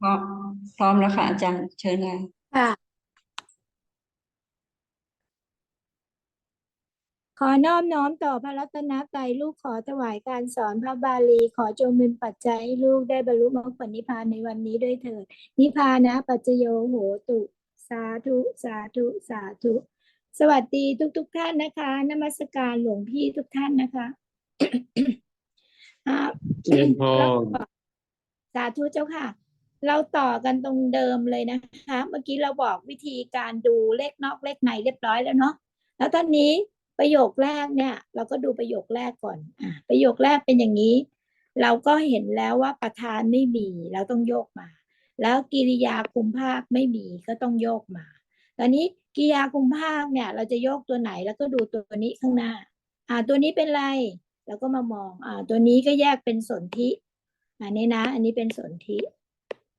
พร้อมพร้อมแล้วค่ะอาจารย์เชิญเลยค่ะขอนอบน้อมต่อพระรัตนตรัยลูกขอถวายการสอนพระบาลี ขอจงเป็นปัจจัยให้ลูกได้บรรลุมรรคผลนิพพานในวันนี้ด้วยเถิด นิพพานะปัจจโยโหตุ สาธุ สาธุ สาธุ สวัสดีทุกทุกๆท่านนะคะนมัสการหลวงพี่ทุกท่านนะคะอ่าเจริญพรสาธุเจ้าค่ะ เราต่อกันตรงเดิมเลยนะคะ เมื่อกี้เราบอกวิธีการดูเลขนอกเลขในเรียบร้อยแล้วเนาะแล้วตอนนี้ประโยคแรกเนี่ย เราก็ดูประโยคแรกก่อนอะประโยคแรกเป็นอย่างนี้ เราก็เห็นแล้วว่าประธานไม่มีเราต้องโยกมา แล้วกิริยาคุมภาคไม่มีก็ต้องโยกมา ตอนนี้กิริยาคุมภาคเนี่ย เราจะโยกตัวไหนแล้วก็ดูตัวนี้ข้างหน้า อ่าตัวนี้เป็นไรแล้วก็มามองอ่าตัวนี้ก็แยกเป็นสนธิอันนี้นะ อันนี้เป็นสนธิ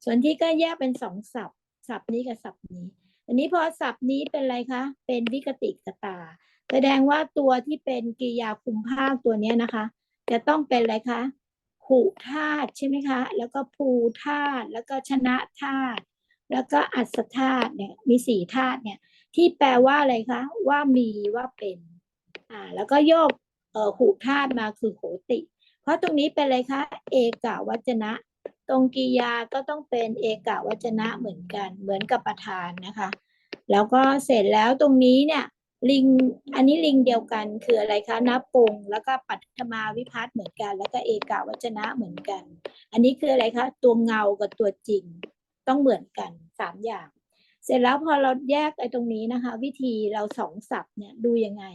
ส่วนธิก็แยกเป็นสองศัพท์ศัพท์นี้กับศัพท์นี้ อันนี้พอศัพท์นี้เป็นอะไรคะ เป็นวิกติกตา แสดงว่าตัวที่เป็นกริยาคุมภาคตัวนี้นะคะ จะต้องเป็นอะไรคะหุธาตุใช่ไหมคะ แล้วก็ภูธาตุแล้วก็ชนะธาตุแล้วก็อัศธาตุเนี่ยมีสี่ธาตุเนี่ย ที่แปลว่าอะไรคะ ว่ามีว่าเป็นอ่าแล้วก็โยกเอ่อหุธาตุมาคือโหติ เพราะตรงนี้เป็นอะไรคะ เอกวัจนะ ตรงกิยาก็ต้องเป็นเอกวัจนะเหมือนกัน เหมือนกับประธานนะคะ แล้วก็เสร็จแล้วตรงนี้เนี่ยลิง อันนี้ลิงเดียวกันคืออะไรคะนับปงแล้วก็ปัทมาวิพัฒน์เหมือนกัน แล้วก็เอกวัจนะเหมือนกัน อันนี้คืออะไรคะตัวเงากับตัวจริงต้องเหมือนกันสามอย่าง เสร็จแล้วพอเราแยกไอ้ตรงนี้นะคะ วิธีเราสองศัพท์เนี่ยดูยังไง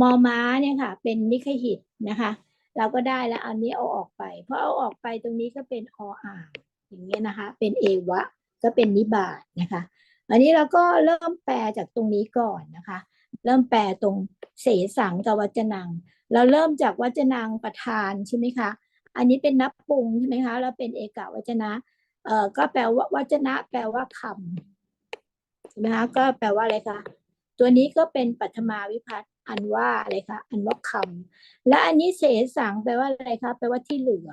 มอม้าเนี่ยค่ะ เป็นนิคหิตนะคะ เราก็ได้แล้วอันนี้เอาออกไป เพราะเอาออกไปตรงนี้ก็เป็นออ่างอย่างเงี้ยนะคะ เป็นเอวะ ก็เป็นนิบาตนะคะ อันนี้เราก็เริ่มแปลจากตรงนี้ก่อนนะคะ เริ่มแปลตรงเสสังกับวัจนัง เราเริ่มจากวัจนังประธานใช่ไหมคะ อันนี้เป็นนับปรุงใช่ไหมคะ แล้วเป็นเอกวัจนะ เอ่อ ก็แปลว่าวัจนะ แปลว่าคำใช่ไหมคะ ก็แปลว่าอะไรคะ ตัวนี้ก็เป็นปัทมาวิพัฒน์ อันว่าอะไรคะอันว่าคำและอันนี้เสสังแปลว่าอะไรคะแปลว่าที่เหลือ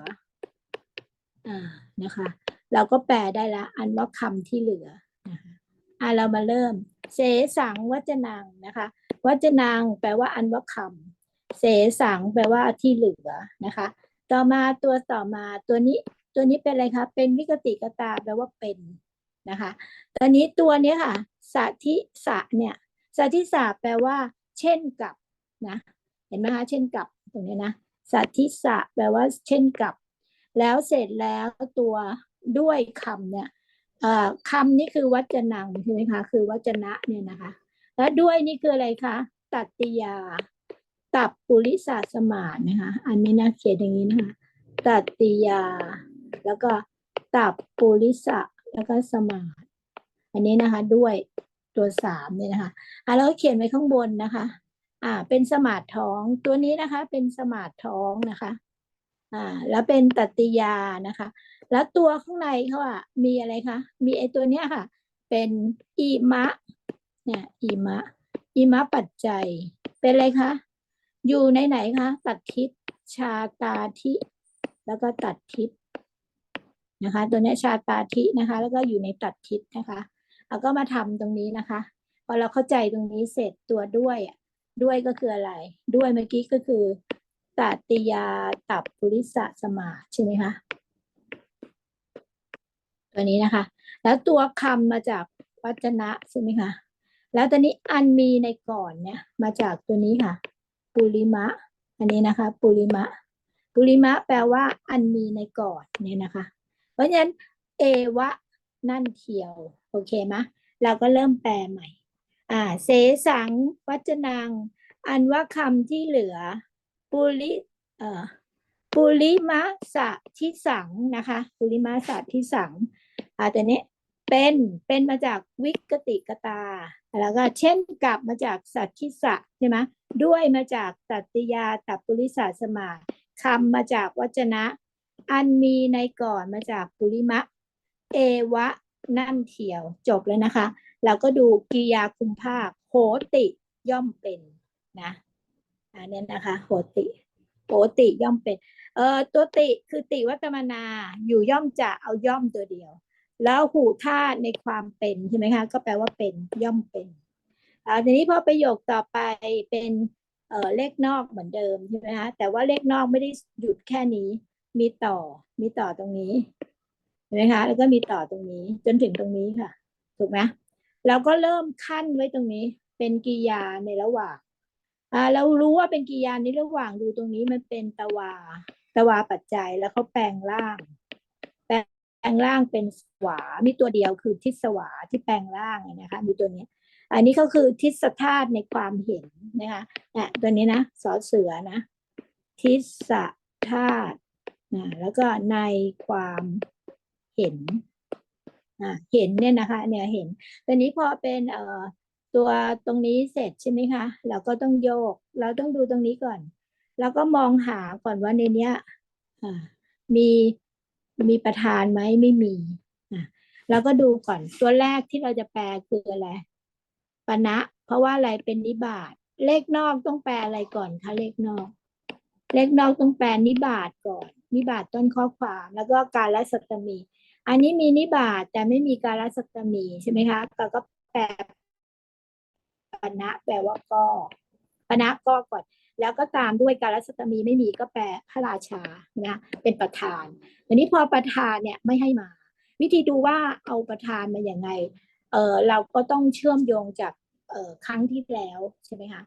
อ่านะคะ เราก็แปลได้ละ อันว่าคำที่เหลือนะคะอ่าเรามาเริ่ม เสสังวัจนังนะคะวัจนังแปลว่าอันว่าคำเสสังแปลว่าที่เหลือนะคะ ต่อมาตัวต่อมาตัวนี้ตัวนี้เป็นอะไรคะเป็นวิกติกตาแปลว่าเป็นนะคะตอนนี้ตัวเนี้ยค่ะสัทิสะเนี่ยสัทิสะแปลว่า เช่นกับนะเห็นไหมคะเช่นกับตรงนี้นะสัทธิสะแปลว่าเช่นกับ แล้วเสร็จแล้วตัวด้วยคำเนี่ยคำนี่คือวัจนังใช่ไหมคะคือวัจนะเนี่ยนะคะ แล้วด้วยนี่คืออะไรคะตัตติยา ตับปุริสาสมาสนะคะอันนี้นะเขียนอย่างนี้นะคะตัตติยา แล้วก็ตับปุริสะแล้วก็สมาสอันนี้นะคะด้วย ตัวสามเนี่ยนะคะอะแล้วก็เขียนไว้ข้างบนนะคะ อ่า เป็นสมาร์ทท้องตัวนี้นะคะ เป็นสมาร์ทท้องนะคะ อ่า แล้วเป็นตัติยานะคะ แล้วตัวข้างในเขาอะมีอะไรคะมีไอตัวเนี้ยค่ะ เป็นอิมะ เนี่ยอิมะอิมะปัจจัย เป็นอะไรคะอยู่ในไหนคะตัดทิศชาตาทิ แล้วก็ตัดทิศนะคะ ตัวเนี้ยชาตาทินะคะ แล้วก็อยู่ในตัดทิศนะคะ เราก็มาทำตรงนี้นะคะ พอเราเข้าใจตรงนี้เสร็จตัวด้วยด้วยก็คืออะไร ด้วยเมื่อกี้ก็คือตัตติยาตับปุริสะสมาใช่ไหมคะตัวนี้นะคะ แล้วตัวคำมาจากวัจนะใช่ไหมคะแล้วตอนนี้อันมีในก่อนเนี่ยมาจากตัวนี้ค่ะ ปุริมะ อันนี้นะคะ ปุริมะ ปุริมะแปลว่า อันมีในก่อนเนี่ยนะคะ เพราะฉะนั้นเอวะนั่นเทียว โอเคไหมะเราก็เริ่มแปลใหม่ อ่า เสสังวัจนัง อันว่าคำที่เหลือ ปุริเอ่อปุริมะสะที่สังนะคะปุริมะสะที่สังอ่าแต่นี้เป็นเป็นมาจากวิกติกตา แล้วก็เช่นกับมาจากสัตทิสะใช่ไหมด้วยมาจากตัตติยาตัปุริสาสมาคำมาจากวจนะ อันมีในก่อนมาจากปุริมะ เอวะ นั่นเทียวจบแล้วนะคะ เราก็ดูกิยาคุมภาคโหติย่อมเป็นนะอันนี้นะคะโหติโหติย่อมเป็นเอ่อตัวติคือติวัตมนาอยู่ย่อมจะเอาย่อมตัวเดียว แล้วหูธาตุในความเป็นใช่ไหมคะก็แปลว่าเป็นย่อมเป็นอ่าทีนี้พอประโยคต่อไปเป็นเอ่อเลขนอกเหมือนเดิมใช่ไหมคะแต่ว่าเลขนอกไม่ได้หยุดแค่นี้มีต่อมีต่อตรงนี้ ห็นไหมคะแล้วก็มีต่อตรงนี้จนถึงตรงนี้ค่ะ ถูกไหมเราก็เริ่มขั้นไว้ตรงนี้ เป็นกิยาในระหว่างอ่าเรารู้ว่าเป็นกิยาในระหว่างดูตรงนี้มันเป็นตวา ตวาปัจจัยแล้วเขาแปลงร่าง แปลงร่างเป็นสวา มีตัวเดียวคือทิศวาที่แปลงร่างนะคะ มีตัวนี้ อันนี้ก็คือทิศธาตุในความเห็นนะคะอะตัวนี้นะสอเสือนะ ทิศธาตุนะแล้วก็ในความ เห็นอะเห็นเนี่ยนะคะ เนี่ยเห็นตอนนี้พอเป็นเอ่อตัวตรงนี้เสร็จใช่ไหมคะ เราก็ต้องโยก เราต้องดูตรงนี้ก่อน แล้วก็มองหาก่อนว่าในเนี้ยอ่ามีมีประธานไหมไม่มีอะเราก็ดูก่อนตัวแรกที่เราจะแปลคืออะไรปณะ เพราะว่าอะไรเป็นนิบาตเลขนอกต้องแปลอะไรก่อนคะเลขนอก เลขนอกต้องแปลนิบาตก่อน นิบาตต้นข้อความ แล้วก็การละสัตตมี อันนี้มีนิบาตแต่ไม่มีการสัตมีใช่ไหมคะเราก็แปลปณะแปลว่าก็ปณะก็ก่อน แล้วก็ตามด้วยการรัศตมีไม่มีก็แปลพระราชานะเป็นประธานอันนี้พอประธานเนี่ยไม่ให้มา วิธีดูว่าเอาประธานมาอย่างไงเออเราก็ต้องเชื่อมโยงจากเออครั้งที่แล้วใช่ไหมคะ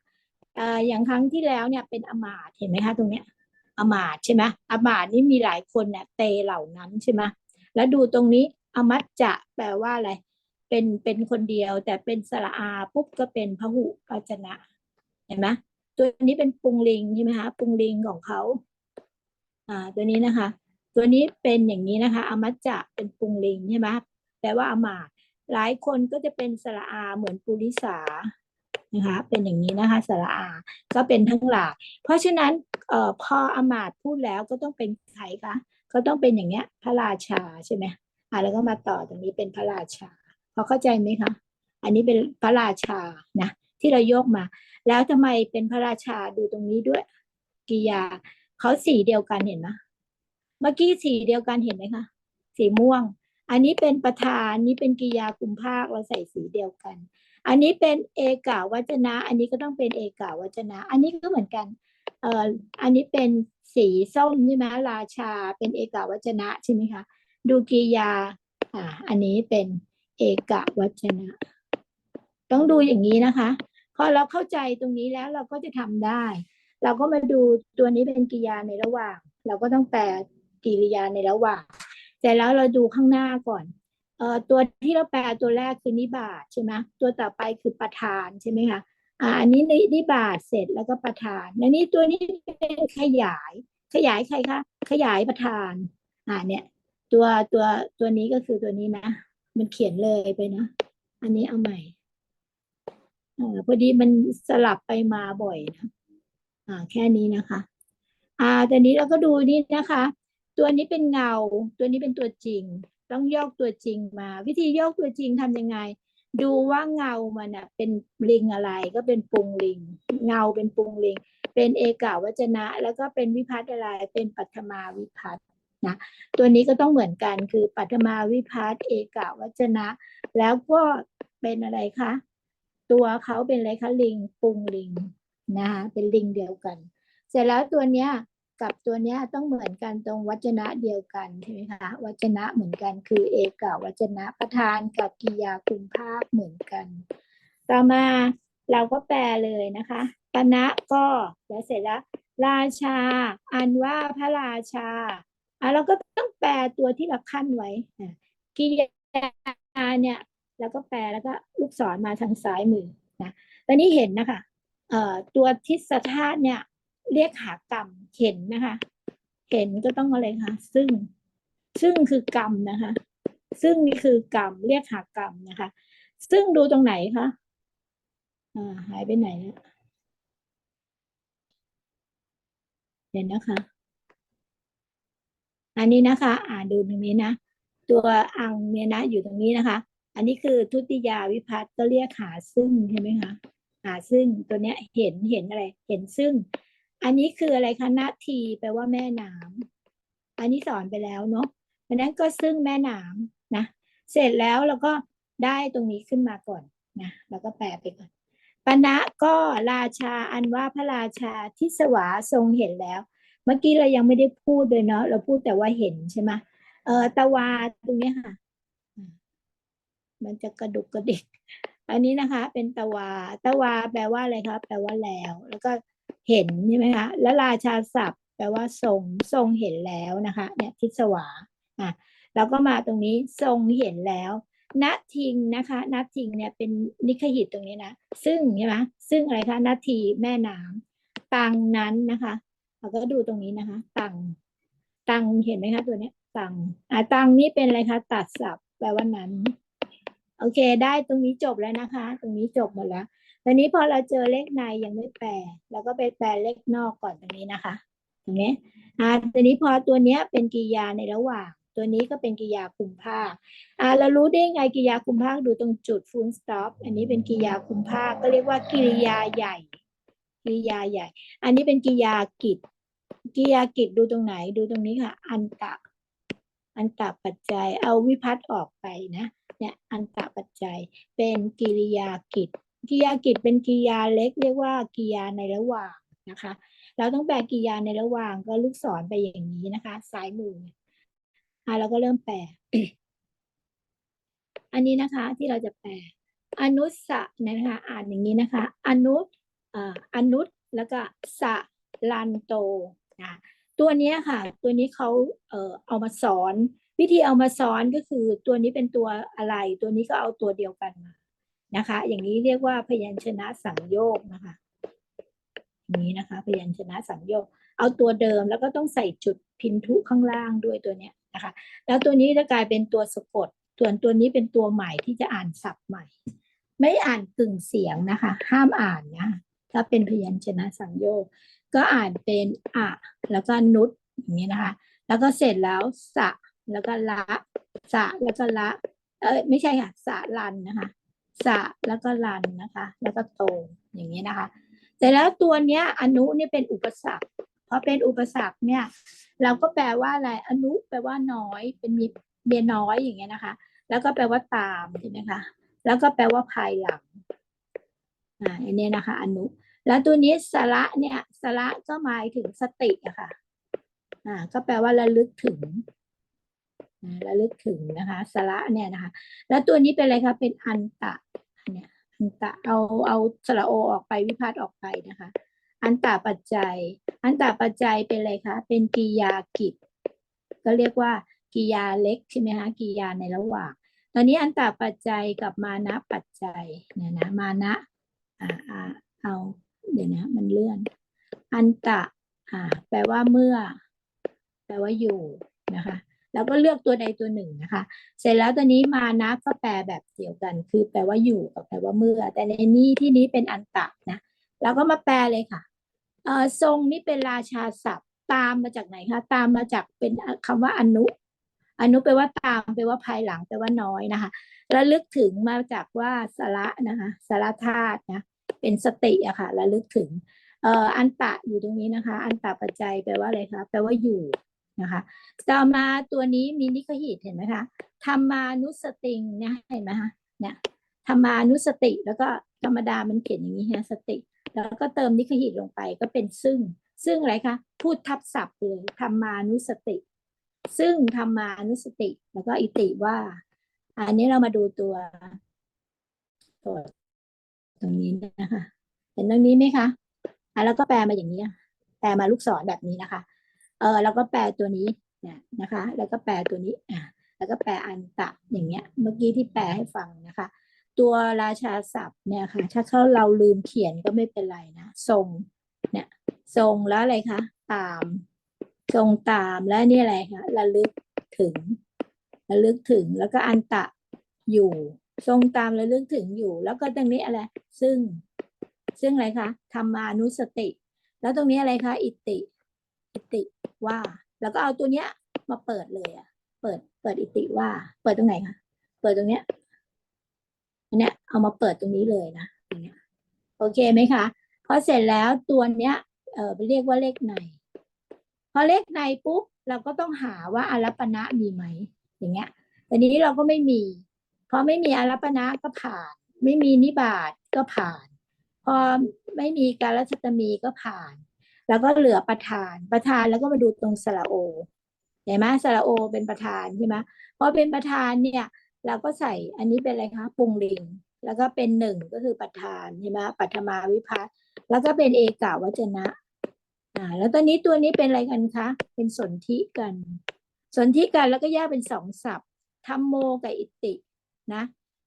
เอออย่างครั้งที่แล้วเนี่ยเป็นอมาตเห็นไหมคะตรงเนี้ยอมาตใช่ไหมอมาตนี่มีหลายคนเนี่ยเตเหล่านั้นใช่ไหม แล้วดูตรงนี้อมัจจะแปลว่าอะไร เป็นเป็นคนเดียว แต่เป็นสระอาปุ๊บก็เป็นพหุวจนะเห็นไหมตัวนี้เป็นปุงลิงใช่ไหมคะปุงลิงของเขาอ่าตัวนี้นะคะ ตัวนี้เป็นอย่างนี้นะคะ อมัจจะเป็นปุงลิงใช่ไหมแปลว่าอมาตหลายคนก็จะเป็นสระอาเหมือนปุริสานะคะเป็นอย่างนี้นะคะสระอา ก็เป็นทั้งหลายเพราะฉะนั้นเอ่อพออมาตพูดแล้วก็ต้องเป็นใครคะ ก็ต้องเป็นอย่างเงี้ย พระราชาใช่ไหมอ่าแล้วก็มาต่อตรงนี้เป็นพระราชาพอเข้าใจไหมคะอันนี้เป็นพระราชานะที่เรายกมา แล้วทำไมเป็นพระราชาดูตรงนี้ด้วยกิยาเขาสีเดียวกันเห็นไหมเมื่อกี้สีเดียวกันเห็นไหมคะสีม่วง อันนี้เป็นประธานนี้เป็นกิยากุมภาคเราใส่สีเดียวกัน อันนี้เป็นเอกาวัจนะ อันนี้ก็ต้องเป็นเอกาวัจนะ อันนี้ก็เหมือนกันเอ่ออันนี้เป็น สีส้มใช่ไหมราชาเป็นเอกวัจนะใช่ไหมคะดูกิยาอ่าอันนี้เป็นเอกวัจนะ ต้องดูอย่างนี้นะคะพอเราเข้าใจตรงนี้แล้วเราก็จะทำได้ เราก็มาดูตัวนี้เป็นกิริยาในระหว่าง เราก็ต้องแปลกิริยาในระหว่างแต่แล้วเราดูข้างหน้าก่อนเอ่อตัวที่เราแปลตัวแรกคือนิบาตใช่ไหมตัวต่อไปคือประธานใช่ไหมคะ อ่าอันนี้นินิบาตเสร็จแล้วก็ประธานและนี่ตัวนี้เป็นขยาย ขยายใครคะขยายประธาน อ่าเนี่ย ตัวตัวตัวนี้ก็คือตัวนี้นะ มันเขียนเลยไปนะ อันนี้เอาใหม่อ่าพอดีมันสลับไปมาบ่อยนะอ่าแค่นี้นะคะอ่าแต่นี้เราก็ดูนี่นะคะ ตัวนี้เป็นเงา ตัวนี้เป็นตัวจริง ต้องยกตัวจริงมา วิธียกตัวจริงทำยังไง ดูว่าเงามันอะเป็นลิงอะไรก็เป็นปุงลิง เงาเป็นปุงลิง เป็นเอกาวัจนะ แล้วก็เป็นวิพัฒน์อะไรเป็นปัทมาวิพัฒน์นะตัวนี้ก็ต้องเหมือนกันคือปัทมาวิพัฒน์เอกาวัจนะ แล้วก็เป็นอะไรคะตัวเขาเป็นอะไรคะลิงปุงลิงนะคะเป็นลิงเดียวกัน เสร็จแล้วตัวเนี้ย กับตัวเนี้ยต้องเหมือนกันตรงวัจนะเดียวกันใช่ไหมคะวัจนะเหมือนกันคือเอกาวัจนะประธานกับกิยาคุมภาคเหมือนกัน ต่อมาเราก็แปลเลยนะคะปณะก็แล้วเสร็จแล้ว ราชา อันว่าพระราชาอะเราก็ต้องแปลตัวที่เราขั้นไว้กิยาเนี่ยแล้วก็แปลแล้วก็ลูกศรมาทางซ้ายมือนะตอนนี้เห็นนะคะเอ่อตัวทิศธาตุเนี่ย เรียกหากรรมเห็นนะคะเห็นก็ต้องอะไรคะซึ่งซึ่งคือกรรมนะคะ ซึ่งนี่คือกรรมเรียกหากรรมนะคะ ซึ่งดูตรงไหนคะอ่าหายไปไหนแล้วเห็นนะคะ อันนี้นะคะ อ่านดูตรงนี้นะ ตัวอังเนี่ยนะอยู่ตรงนี้นะคะ อันนี้คือทุติยาวิพัตน์ก็เรียกหาซึ่งใช่ไหมคะหาซึ่งตัวเนี้ยเห็นเห็นอะไร เห็นซึ่ง อันนี้คืออะไรคะนาทีแปลว่าแม่น้ำอันนี้สอนไปแล้วเนาะเพราะนั้นก็ซึ่งแม่น้ำนะ เสร็จแล้วเราก็ได้ตรงนี้ขึ้นมาก่อนนะแล้วก็แปลไปก่อนปณะก็ราชาอันว่าพระราชาทิสวาทรงเห็นแล้ว เมื่อกี้เรายังไม่ได้พูดเลยเนาะเราพูดแต่ว่าเห็นใช่ไหมเออตะวาตรงนี้ค่ะ มันจะกระดุกกระดิกอันนี้นะคะ เป็นตะวาตะวาแปลว่าอะไรครับแปลว่าแล้ว แล้วก็ เห็นใช่ไหมคะแล้วราชาศัพท์แปลว่าทรงทรงเห็นแล้วนะคะเนี่ยทิศวาอะแล้วก็มาตรงนี้ทรงเห็นแล้วณทิงนะคะณทิงเนี่ยเป็นนิคหิตตรงนี้นะซึ่งใช่ไหมซึ่งอะไรคะณทีแม่น้ำตังนั้นนะคะเราก็ดูตรงนี้นะคะ ตังตังเห็นไหมคะตัวเนี้ยตังอะตังนี่เป็นอะไรคะตัดศัพท์แปลว่านั้น โอเค ได้ตรงนี้จบแล้วนะคะ ตรงนี้จบหมดแล้ว ตอนนี้พอเราเจอเลขในยังไม่แปลเราก็ไปแปลเลขนอกก่อนตรงนี้นะคะตรงนี้อ่าตอนนี้พอตัวเนี้ยเป็นกริยาในระหว่าง ตัวนี้ก็เป็นกริยาคุมภาคอ่าเรารู้ได้ไงกริยาคุมภาคดูตรงจุด full stop อันนี้เป็นกริยาคุมภาคก็เรียกว่ากิริยาใหญ่กิริยาใหญ่ อันนี้เป็นกริยากิจกริยากิจดูตรงไหนดูตรงนี้ค่ะ อันตะอันตะปัจจัยเอาวิพัตน์ออกไปนะเนี่ยอันตะปัจจัยเป็นกิริยากิจ กิยากิจเป็นกิยาเล็ก เรียกว่ากิยาในระหว่างนะคะ เราต้องแปลกิยาในระหว่างก็ลูกศรไปอย่างนี้นะคะซ้ายมืออะเราก็เริ่มแปล อันนี้นะคะที่เราจะแปล อนุสะนะคะ อ่านอย่างนี้นะคะ อนุอ่าอนุแล้วก็สะลันโตนะตัวนี้ค่ะ ตัวนี้เขาเอ่อเอามาสอน วิธีเอามาสอนก็คือตัวนี้เป็นตัวอะไร ตัวนี้ก็เอาตัวเดียวกันมา นะคะ อย่างนี้เรียกว่าพยัญชนะสังโยกนะคะ นี้นะคะ พยัญชนะสังโยก เอาตัวเดิมแล้วก็ต้องใส่จุดพินทุข้างล่างด้วยตัวเนี้ยนะคะ แล้วตัวนี้จะกลายเป็นตัวสะกด ส่วนตัวนี้เป็นตัวใหม่ที่จะอ่านศัพท์ใหม่ ไม่อ่านกึ่งเสียงนะคะ ห้ามอ่านนะถ้าเป็นพยัญชนะสังโยก ก็อ่านเป็นอะแล้วก็นุษอย่างนี้นะคะ แล้วก็เสร็จแล้วสะแล้วก็ละสะแล้วก็ละเออไม่ใช่ค่ะสะลันนะคะ สะแล้วก็ลันนะคะ แล้วก็โตอย่างนี้นะคะ แต่แล้วตัวเนี้ยอนุนี่เป็นอุปสรรคพอเป็นอุปสรรคเนี่ย เราก็แปลว่าอะไรอนุแปลว่าน้อยเป็นมีเมียน้อยอย่างเงี้ยนะคะ แล้วก็แปลว่าตามใช่ไหมคะแล้วก็แปลว่าภายหลังอ่าอันนี้นะคะ อนุ แล้วตัวนี้สระเนี่ยสระก็หมายถึงสติอะค่ะอ่าก็แปลว่าระลึกถึงระลึกถึงนะคะสระเนี่ยนะคะ แล้วตัวนี้เป็นอะไรคะเป็นอันตะ เนี่ยอันตะเอาเอาสระโอออกไปวิพัฒน์ออกไปนะคะ อันตะปัจจัย อันตะปัจจัยเป็นอะไรคะเป็นกิยากิจ ก็เรียกว่ากิยาเล็กใช่ไหมคะกิยาในระหว่าง ตอนนี้อันตะปัจจัยกับมานะปัจจัยเนี่ยนะมานะอ่าเอาเดี๋ยวนะมันเลื่อน อันตะอ่าแปลว่าเมื่อ แปลว่าอยู่นะคะ แล้วก็เลือกตัวใดตัวหนึ่งนะคะ เสร็จแล้วตัวนี้มานะก็แปลแบบเดียวกัน คือแปลว่าอยู่กับแปลว่าเมื่อ แต่ในนี้ที่นี้เป็นอันตะนะเราก็มาแปลเลยค่ะเอ่อทรงนี่เป็นราชาศัพท์ตามมาจากไหนคะตามมาจากเป็นคำว่าอนุ อนุแปลว่าตามแปลว่าภายหลังแปลว่าน้อยนะคะระลึกถึงมาจากว่าสาระนะคะสาระธาตุนะเป็นสติอะค่ะระลึกถึงเอ่ออันตะอยู่ตรงนี้นะคะ อันตะปัจจัยแปลว่าอะไรคะแปลว่าอยู่ นะคะ ต่อมาตัวนี้มีนิคหิตเห็นไหมคะธรรมานุสติงเนี่ยเห็นไหมคะเนี่ยธรรมานุสติ แล้วก็ธรรมดามันเขียนอย่างนี้ฮะสติ แล้วก็เติมนิคหิตลงไปก็เป็นซึ่ง ซึ่งอะไรคะพูดทับศัพท์เลยธรรมานุสติ ซึ่งธรรมานุสติ แล้วก็อิติว่า อันนี้เรามาดูตัวตัวตรงนี้นะคะเห็นตรงนี้ไหมคะอะแล้วก็แปลมาอย่างนี้แปลมาลูกศรแบบนี้นะคะ เออแล้วก็แปลตัวนี้เนี่ยนะคะ แล้วก็แปลตัวนี้อะแล้วก็แปลอันตะอย่างเงี้ย เมื่อกี้ที่แปลให้ฟังนะคะ ตัวราชาศัพท์เนี่ยค่ะ ถ้าเขาเราลืมเขียนก็ไม่เป็นไรนะทรงเนี่ยทรงแล้วอะไรคะตาม ทรงตามแล้วนี่อะไรคะระลึกถึงระลึกถึงแล้วก็อันตะอยู่ ทรงตามระลึกถึงอยู่ แล้วก็ตรงนี้อะไร ซึ่ง ซึ่งอะไรคะธรรมานุสติ แล้วตรงนี้อะไรคะอิติ ติว่า แล้วก็เอาตัวเนี้ย มาเปิดเลยอะเปิดเปิดอิติว่า เปิดตรงไหนคะเปิดตรงเนี้ยอันเนี้ยเอามาเปิดตรงนี้เลยนะตรงเนี้ยโอเคไหมคะพอเสร็จแล้วตัวเนี้ยเออเรียกว่าเลขใน พอเลขในปุ๊บเราก็ต้องหาว่าอารัปณะมีไหมอย่างเงี้ยแต่นี้เราก็ไม่มี พอไม่มีอารัปนาก็ผ่าน ไม่มีนิบาตก็ผ่าน พอไม่มีการรัชตมีก็ผ่าน แล้วก็เหลือประธานประธานแล้วก็มาดูตรงสระโอเห็นไหมสระโอเป็นประธานใช่ไหมพอเป็นประธานเนี่ยเราก็ใส่อันนี้เป็นอะไรคะปุงลิงแล้วก็เป็นหนึ่งก็คือประธานใช่ไหมปัทมาวิพัฒน์แล้วก็เป็นเอกาวจนะอ่าแล้วตอนนี้ตัวนี้เป็นอะไรกันคะเป็นสนธิกัน สนธิกันแล้วก็แยกเป็นสองศัพท์ธรรมโมกับอิตินะ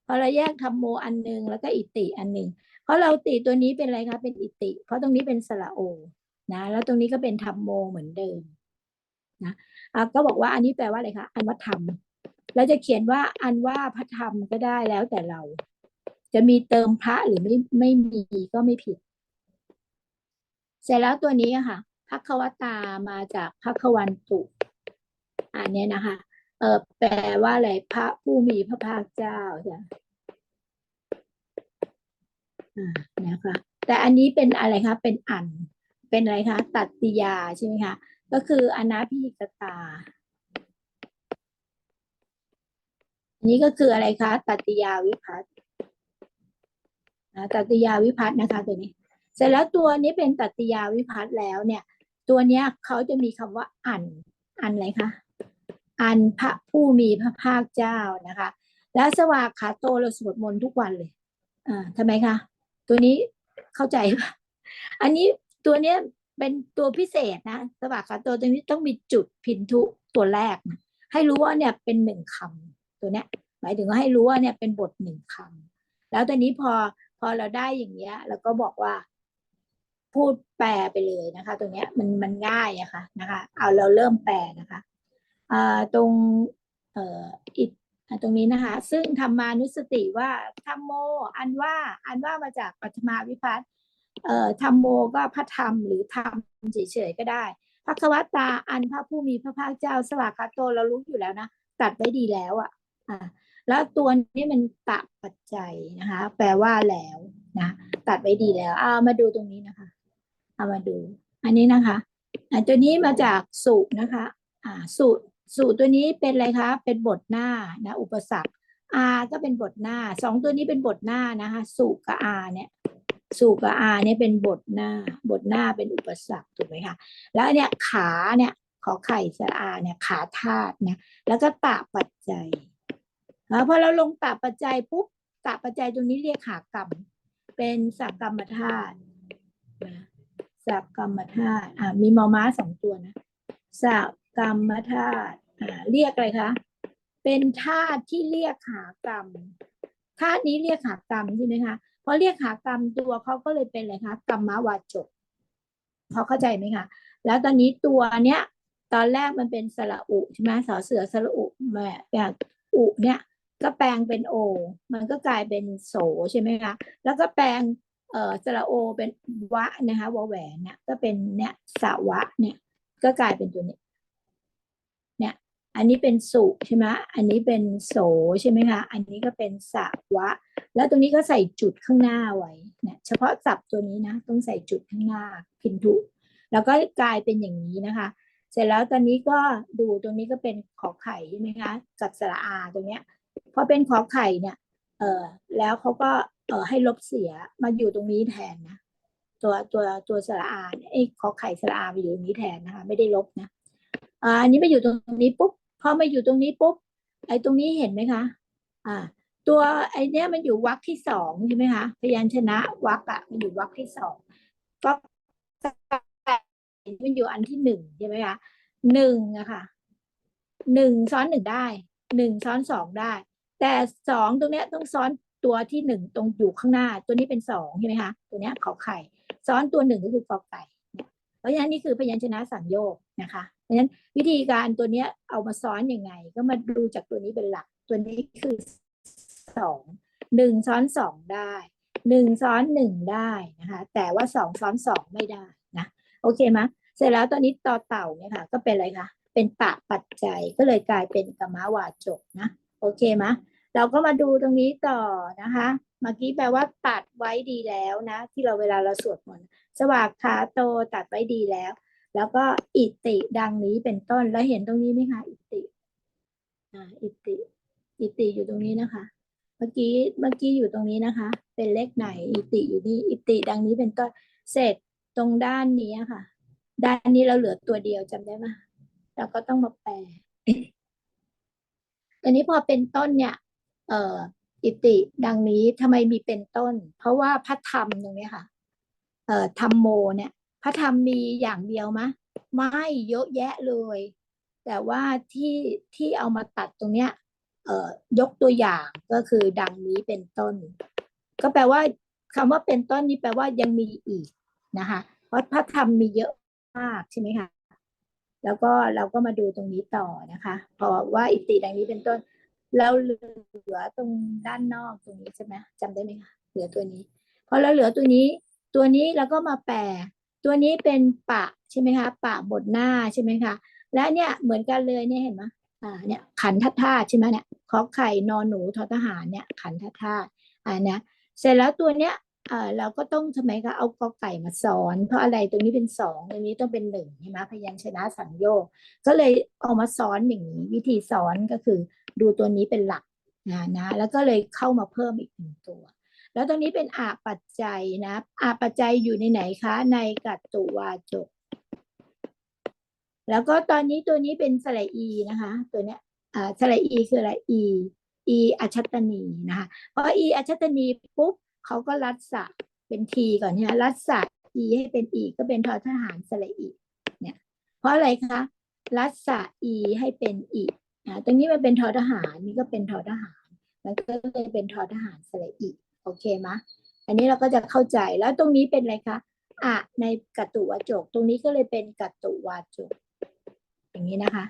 พอเราแยกธรรมโมอันหนึ่งแล้วก็อิติอันหนึ่งเพราะเราติตัวนี้เป็นอะไรคะเป็นอิติ เพราะตรงนี้เป็นสระโอ นะแล้วตรงนี้ก็เป็นธรรมโมเหมือนเดิมนะอะก็บอกว่าอันนี้แปลว่าอะไรคะอันว่าธรรมเราจะเขียนว่าอันว่าพระธรรมก็ได้แล้วแต่เรา จะมีเติมพระหรือไม่ไม่มีก็ไม่ผิด เสร็จแล้วตัวนี้ค่ะพักวตามาจากพักวันตุอันเนี้ยนะคะเออแปลว่าอะไรพระผู้มีพระภาคเจ้าจ้ะอ่านะคะแต่อันนี้เป็นอะไรคะเป็นอัน เป็นอะไรคะตัตติยาใช่ไหมคะก็คืออนาพิกตาอันนี้ก็คืออะไรคะตัตติยาวิพัตน์อ่าตัตติยาวิพัตน์นะคะตัวนี้ เสร็จแล้วตัวนี้เป็นตัตติยาวิพัตน์แล้วเนี่ย ตัวเนี้ยเขาจะมีคำว่าอันอันอะไรคะอันพระผู้มีพระภาคเจ้านะคะ แล้วสวากขาโตเราสวดมนต์ทุกวันเลยอ่าทำไมคะตัวนี้เข้าใจปะอันนี้ ตัวเนี้ยเป็นตัวพิเศษนะสวากขาโตตัวนี้ต้องมีจุดพินทุตัวแรกนะให้รู้ว่าเนี่ยเป็นหนึ่งคำตัวเนี้ย หมายถึงว่าให้รู้ว่าเนี่ยเป็นบทหนึ่งคำแล้วตอนนี้พอพอเราได้อย่างเงี้ยเราก็บอกว่า พูดแปลไปเลยนะคะ ตรงเนี้ยมันมันง่ายอะค่ะนะคะ เอาเราเริ่มแปลนะคะอ่าตรงเอ่ออิตรงนี้นะคะ ซึ่งธรรมานุสติว่าธรรมโม อันว่า อันว่ามาจากปัทมาวิพัฒน์ เอ่อธรรมโมก็พระธรรมหรือธรรมเฉยๆก็ได้พระควตาอันพระผู้มีพระภาคเจ้าสวากาโตเรารู้อยู่แล้วนะตัดไว้ดีแล้วอะอ่าแล้วตัวนี้มันตะปัจจัยนะคะ แปลว่าแล้วนะตัดไว้ดีแล้วเอามาดูตรงนี้นะคะเอามาดู อันนี้นะคะอ่าตัวนี้มาจากสุนะคะอ่าสุสุตัวนี้เป็นอะไรคะ เป็นบทหน้านะอุปสรรคอาก็เป็นบทหน้าสองตัวนี้เป็นบทหน้านะคะสุกับอาเนี่ย สุกับอาเนี่ยเป็นบทหน้า บทหน้าเป็นอุปสรรคถูกไหมคะ แล้วเนี่ยขาเนี่ยขอไข่สระอาเนี่ยขาธาตุนี่ยแล้วก็ตะปัจจัยแล้วพอเราลงตาปัจจัยปุ๊บตาปัจจัยตรงนี้เรียกหากรรม เป็นสักกรรมธาตุสักกรรมธาตุอ่ามีมอม้าสองตัวนะสักกรรมธาตุอ่าเรียกอะไรคะเป็นธาตุที่เรียกหากรรมธาตุนี้เรียกหากรรมใช่ไหมคะ พอเรียกหากรรมตัวเขาก็เลยเป็นอะไรคะกรรมวาจกพอเข้าใจไหมคะแล้วตอนนี้ตัวเนี้ย ตอนแรกมันเป็นสระอุใช่ไหมสอเสือสระอุแม่แบบอุเนี่ยก็แปลงเป็นโอ มันก็กลายเป็นโสใช่ไหมคะแล้วก็แปลงเอ่อสระโอเป็นวะนะคะวะแหวนเนี่ยก็เป็นเนี่ยสวะเนี่ยก็กลายเป็นตัวนี้ อันนี้เป็นสุใช่ไหมอันนี้เป็นโสใช่ไหมคะ อันนี้ก็เป็นสวะ แล้วตรงนี้ก็ใส่จุดข้างหน้าไว้เนี่ยเฉพาะศัพท์ตัวนี้นะ ต้องใส่จุดข้างหน้าพินทุ แล้วก็กลายเป็นอย่างนี้นะคะ เสร็จแล้วตอนนี้ก็ดูตรงนี้ก็เป็นขอไข่ใช่ไหมคะกับสระอาตรงเนี้ยพอเป็นขอไข่เนี่ยเออแล้วเขาก็เออให้ลบเสียมาอยู่ตรงนี้แทนนะตัวตัวตัวสระอาเนี่ยไอ้ขอไข่สระอามาอยู่ตรงนี้แทนนะคะ ไม่ได้ลบนะอ่าอันนี้มาอยู่ตรงนี้ปุ๊บ พอมาอยู่ตรงนี้ปุ๊บไอ้ตรงนี้เห็นไหมคะอ่าตัวไอ้นี้มันอยู่วรรคที่สองใช่ไหมคะพยัญชนะวรรคอะมันอยู่วรรคที่สองก็มันอยู่อันที่หนึ่งใช่ไหมคะหนึ่งอะค่ะหนึ่งซ้อนหนึ่งได้หนึ่งซ้อนสองได้ แต่สองตรงเนี้ยต้องซ้อนตัวที่หนึ่งตรงอยู่ข้างหน้า ตัวนี้เป็นสองใช่ไหมคะตัวเนี้ยขอไข่ ซ้อนตัวหนึ่งก็คือกอไก่เนี่ยเพราะฉะนั้นนี่คือพยัญชนะสัญโยกนะคะ เพราะฉะนั้นวิธีการตัวเนี้ยเอามาซ้อนยังไง ก็มาดูจากตัวนี้เป็นหลัก ตัวนี้คือสองหนึ่งซ้อนสองได้หนึ่งซ้อนหนึ่งได้นะคะแต่ว่าสองซ้อนสองไม่ได้นะโอเคไหมเสร็จแล้วตอนนี้ต่อเต่าเนี่ยค่ะ ก็เป็นอะไรคะเป็นตะปัจจัยก็เลยกลายเป็นกรรมวาจกนะโอเคไหมเราก็มาดูตรงนี้ต่อนะคะเมื่อกี้แปลว่าตัดไว้ดีแล้วนะ ที่เราเวลาเราสวดมนต์สวากขาโตตัดไว้ดีแล้ว แล้วก็อิติดังนี้เป็นต้นแล้วเห็นตรงนี้ไหมคะอิติอ่าอิติ อิติอยู่ตรงนี้นะคะ เมื่อกี้เมื่อกี้อยู่ตรงนี้นะคะ เป็นเลขไหนอิติอยู่นี่อิติดังนี้เป็นต้นเสร็จตรงด้านนี้ค่ะ ด้านนี้เราเหลือตัวเดียวจำได้ไหมเราก็ต้องมาแปลอันนี้พอเป็นต้นเนี่ย เอ่ออิติดังนี้ทำไมมีเป็นต้น เพราะว่าพระธรรมตรงนี้ค่ะ เอ่อธรรมโมเนี่ย พระธรรมมีอย่างเดียวมะ ไม่เยอะแยะเลย แต่ว่าที่ที่เอามาตัดตรงเนี้ยเอ่อยกตัวอย่างก็คือดังนี้เป็นต้น ก็แปลว่าคำว่าเป็นต้นนี้แปลว่ายังมีอีกนะคะเพราะพระธรรมมีเยอะมากใช่ไหมคะแล้วก็เราก็มาดูตรงนี้ต่อนะคะเพราะว่าอิติดังนี้เป็นต้น เราเหลือตรงด้านนอกตรงนี้ใช่ไหมจำได้ไหมคะเหลือตัวนี้พอเราเหลือตัวนี้ ตัวนี้เราก็มาแปล ตัวนี้เป็นปะใช่ไหมคะปะบทหน้าใช่ไหมคะและเนี่ยเหมือนกันเลยเนี่ยเห็นไหมอ่าเนี่ยขันธธาตุใช่ไหมเนี่ยขอไข่นอนหนูทอทหารเนี่ยขันธธาตุอ่านี่ยเสร็จแล้วตัวเนี้ยเอ่อเราก็ต้องทำไมคะเอากอไก่มาสอน เพราะอะไรตรงนี้เป็นสองตรงนี้ต้องเป็นหนึ่งใช่ไหมพยัญชนะสังโยกก็เลยเอามาสอนอย่างนี้วิธีสอนก็คือดูตัวนี้เป็นหลักนะนะแล้วก็เลยเข้ามาเพิ่มอีกหนึ่งตัว แล้วตรงนี้เป็นอาปัจจัยนะ อาปัจจัยอยู่ในไหนคะ ในกัตตุวาจก แล้วก็ตอนนี้ตัวนี้เป็นสระอีนะคะ ตัวเนี้ยอ่าสระอีคืออะไรอีอีอัชตนีนะคะเพราะอีอัชตนีปุ๊บเขาก็รัดสะเป็นทีก่อนเนี่ยรัดสะอีให้เป็นอีก็เป็นทอทหารสระอีเนี่ยเพราะอะไรคะรัดสะอีให้เป็นอีอ่าตรงนี้มันเป็นทอทหารนี่ก็เป็นทอทหารมันก็เลยเป็นทอทหารสระอี โอเคมะอันนี้เราก็จะเข้าใจแล้วตรงนี้เป็นอะไรคะอะในกัตตุวาจก ตรงนี้ก็เลยเป็นกัตตุวาจก อย่างนี้นะคะ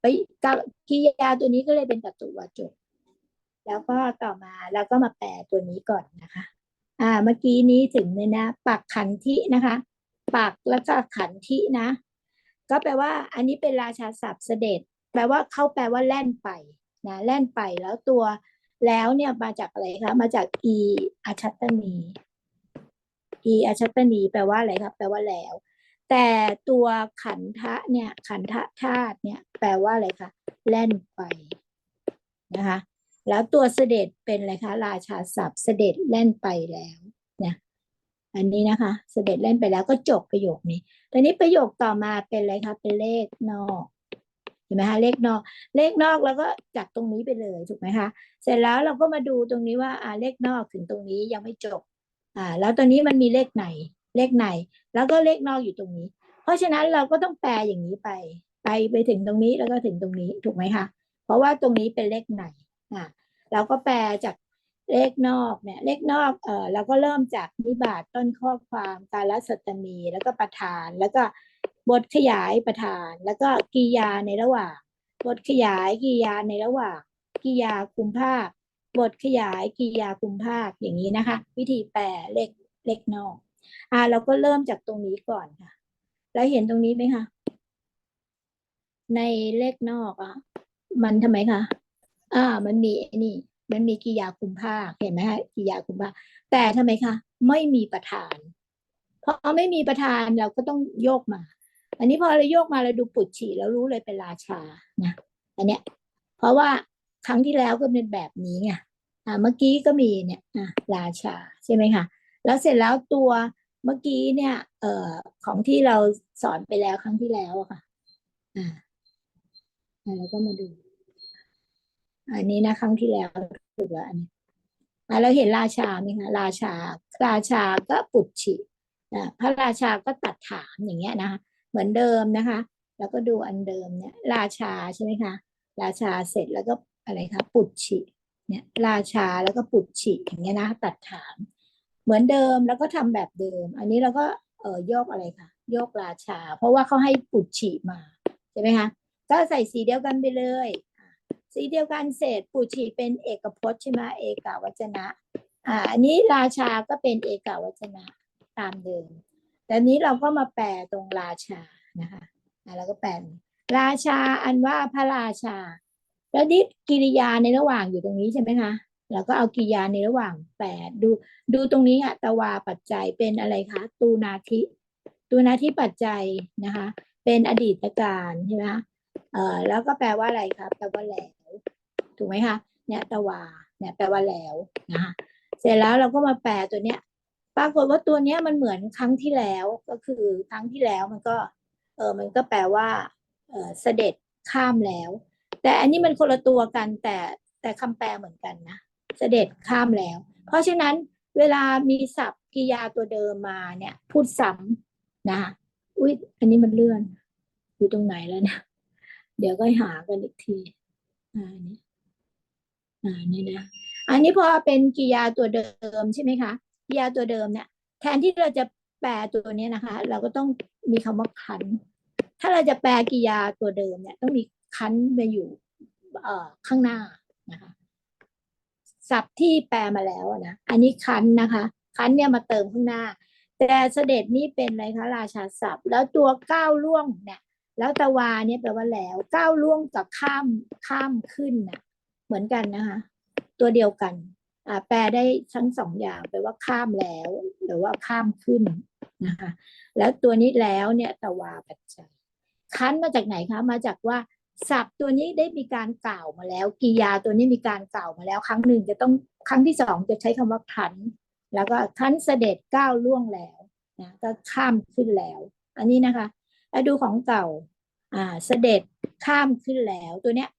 ไปกะกิริยาตัวนี้ก็เลยเป็นกัตตุวาจก แล้วก็ต่อมาเราก็มาแปลตัวนี้ก่อนนะคะ อ่า เมื่อกี้นี้ถึงเลยนะปักขันธินะคะปักแล้วก็ขันธินะ ก็แปลว่า อันนี้เป็นราชาศัพท์เสด็จ แปลว่าเขาแปลว่าแล่นไปนะแล่นไปแล้วตัว แล้วเนี่ยมาจากอะไรคะมาจากอีอาชัตนีอีอาชัตนีแปลว่าอะไรครับแปลว่าแล้ว แต่ตัวขันทะเนี่ยขันทะธาตุเนี่ยแปลว่าอะไรคะแล่นไปนะคะแล้วตัวเสด็จเป็นอะไรคะราชาศัพท์เสด็จแล่นไปแล้วเนี่ยอันนี้นะคะ เสด็จเล่นไปแล้วก็จบประโยคนี้ตอนนี้ประโยคต่อมาเป็นอะไรคะเป็นเลขนอก เห็นไหมคะเลขนอก เลขนอกแล้วก็จากตรงนี้ไปเลยถูกไหมคะเสร็จแล้วเราก็มาดูตรงนี้ว่าอ่าเลขนอกถึงตรงนี้ยังไม่จบอ่าแล้วตอนนี้มันมีเลขไหนเลขไหนแล้วก็เลขนอกอยู่ตรงนี้ เพราะฉะนั้นเราก็ต้องแปลอย่างนี้ไป ไปไปถึงตรงนี้แล้วก็ถึงตรงนี้ถูกไหมคะเพราะว่าตรงนี้เป็นเลขไหนอ่าเราก็แปลจากเลขนอกเนี่ยเลขนอกเออเราก็เริ่มจากนิบาตต้นข้อความการละสัตมีแล้วก็ประธานแล้วก็ บทขยายประธาน แล้วก็กิยาในระหว่าง บทขยายกิยาในระหว่าง กิยาคุมภาค บทขยายกิยาคุมภาคอย่างนี้นะคะ วิธีแปลเลขเลขนอก อ่าเราก็เริ่มจากตรงนี้ก่อนค่ะ แล้วเห็นตรงนี้ไหมคะ ในเลขนอกอะ มันทำไมคะอ่า มันมีนี่ มันมีกิยาคุมภาคเห็นไหมคะกิยาคุมภาค แต่ทำไมคะ ไม่มีประธาน เพราะไม่มีประธานเราก็ต้องโยกมา อันนี้พอเราโยกมาเราดูปุจฉีแล้วรู้เลยเป็นราชานะอันเนี้ย เพราะว่าครั้งที่แล้วก็เป็นแบบนี้ไงอ่าเมื่อกี้ก็มีเนี่ยอ่าราชาใช่ไหมคะแล้วเสร็จแล้วตัวเมื่อกี้เนี่ย เอ่อของที่เราสอนไปแล้วครั้งที่แล้วอะค่ะ อ่าแล้วก็มาดู อันนี้นะ ครั้งที่แล้วถือว่าอันนี้เราเห็นราชาไหมคะราชา ราชาก็ปุจฉิอ่าพระราชาก็ตัดถามอย่างเงี้ยนะคะ เหมือนเดิมนะคะ แล้วก็ดูอันเดิมเนี่ยราชาใช่ไหมคะราชาเสร็จแล้วก็อะไรคะปุจฉิเนี่ยราชาแล้วก็ปุจฉิอย่างเงี้ยนะตัดถาม เหมือนเดิมแล้วก็ทำแบบเดิม อันนี้เราก็เออโยกอะไรคะโยกราชา เพราะว่าเขาให้ปุจฉิมาใช่ไหมคะก็ใส่สีเดียวกันไปเลยสีเดียวกันเสร็จปุจฉิเป็นเอกพจน์ใช่ไหมเอกาวจนะอ่าอันนี้ราชาก็เป็นเอกาวจนะตามเดิม แต่นี้เราก็มาแปลตรงราชานะคะอ่าแล้วก็แปลราชาอันว่าพระราชา แล้วนี่กิริยาในระหว่างอยู่ตรงนี้ใช่ไหมคะเราก็เอากิริยาในระหว่างแปลดูดูตรงนี้อะตวาปัจจัยเป็นอะไรคะตูนาทิตูนาทิปัจจัยนะคะ เป็นอดีตการใช่ไหมคะเอ่อแล้วก็แปลว่าอะไรคะแปลว่าแล้วถูกไหมคะเนี่ยตวาเนี่ยแปลว่าแล้วนะคะเสร็จแล้วเราก็มาแปลตัวเนี้ย ปรากฏว่าตัวเนี้ยมันเหมือนครั้งที่แล้วก็คือครั้งที่แล้วมันก็เออมันก็แปลว่าเออเสด็จข้ามแล้ว แต่อันนี้มันคนละตัวกันแต่แต่คำแปลเหมือนกันนะเสด็จข้ามแล้ว เพราะฉะนั้นเวลามีศัพท์กิยาตัวเดิมมาเนี่ย พูดซ้ำนะอุ้ยอันนี้มันเลื่อน อยู่ตรงไหนแล้วนี่ยเดี๋ยวก็หากันอีกทีอ่านี่อ่านี่นะอันนี้พอเป็นกิยาตัวเดิมใช่ไหมคะ ยาตัวเดิมเนี่ยแทนที่เราจะแปลตัวนี้นะคะ เราก็ต้องมีคำว่าคัน ถ้าเราจะแปลกิยาตัวเดิมเนี่ยต้องมีคันมาอยู่เอ่อข้างหน้านะคะศัพท์ที่แปลมาแล้วนะ อันนี้คันนะคะ คันเนี่ยมาเติมข้างหน้า แต่เสด็จนี่เป็นอะไรคะราชาศัพท์ แล้วตัวก้าวล่วงเนี่ย แล้วตะวาเนี่ยแปลว่าแล้ว ก้าวล่วงกับข้ามข้ามขึ้นน่ะ เหมือนกันนะคะ ตัวเดียวกัน แปลได้ทั้งสองอย่างแปลว่าข้ามแล้ว หรือว่าข้ามขึ้นนะคะแล้วตัวนี้แล้วเนี่ยตะวาปัจจัยคั้นมาจากไหนคะมาจากว่าศัพท์ตัวนี้ได้มีการกล่าวมาแล้วกิยาตัวนี้มีการกล่าวมาแล้ว ครั้งหนึ่งจะต้องครั้งที่สองจะใช้คำว่าคั้นแล้วก็คั้นเสด็จก้าวล่วงแล้วนะก็ข้ามขึ้นแล้ว อันนี้นะคะแล้วดูของเก่าอ่าเสด็จข้ามขึ้นแล้วตัวเนี้ย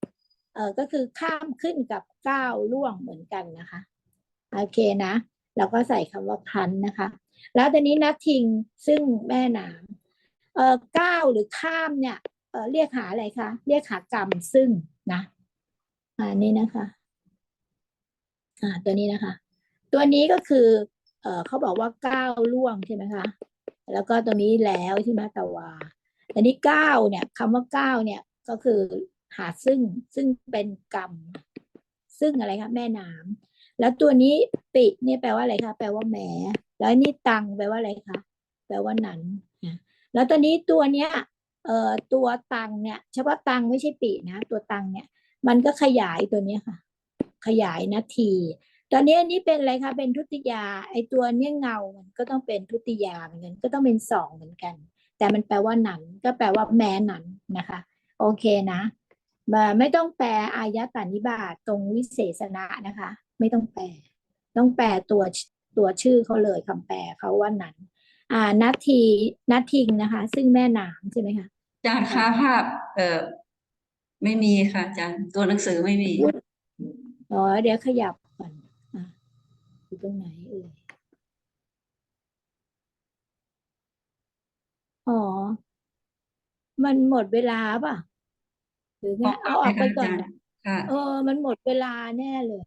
เออก็คือข้ามขึ้นกับก้าวล่วงเหมือนกันนะคะ โอเคนะเราก็ใส่คำว่าคั้นนะคะ แล้วตอนนี้นัทิงซึ่งแม่น้ำเอ่อก้าวหรือข้ามเนี่ยเอ่อเรียกหาอะไรคะเรียกหากรรมซึ่งนะอ่านี่นะคะอ่าตัวนี้นะคะ ตัวนี้ก็คือเอ่อเขาบอกว่าก้าวล่วงใช่ไหมคะแล้วก็ตัวนี้แล้วใช่ไหมตะวาแต่นี้ก้าวเนี่ยคำว่าก้าวเนี่ยก็คือหาซึ่งซึ่งเป็นกรรม ซึ่งอะไรคะแม่น้ำ แล้วตัวนี้ปิเนี่ยแปลว่าอะไรคะแปลว่าแหมแล้วนี่ตังแปลว่าอะไรคะแปลว่าหนันแล้วตอนนี้ตัวเนี้ยเอ่อตัวตังเนี่ยเฉพาะตังไม่ใช่ปีนะ ตัวตังเนี่ย มันก็ขยายตัวเนี้ยค่ะ ขยายนาที ตอนนี้อันนี้เป็นอะไรคะเป็นทุติยา ไอตัวเนี้ยเงามันก็ต้องเป็นทุติยาเหมือนกันก็ต้องเป็นสองเหมือนกัน แต่มันแปลว่าหนันก็แปลว่าแม้หนันนะคะ โอเคนะมาไม่ต้องแปลอายะตานิบาตตรงวิเศษณะนะคะ ไม่ต้องแปล ต้องแปลตัวตัวชื่อเขาเลยคำแปลเขาว่าหนันอ่านาทีนาทิงนะคะ ซึ่งแม่น้ำใช่ไหมคะอาจารย์คะภาพเอ่อไม่มีค่ะอาจารย์ตัวหนังสือไม่มีอ๋อเดี๋ยวขยับก่อนอะอยู่ตรงไหนเอ่ยอ๋อ มันหมดเวลาป่ะ หรือไงออกเอาออกไปไปค่ะก่อนอาจารย์นะค่ะ เออ มันหมดเวลาแน่เลย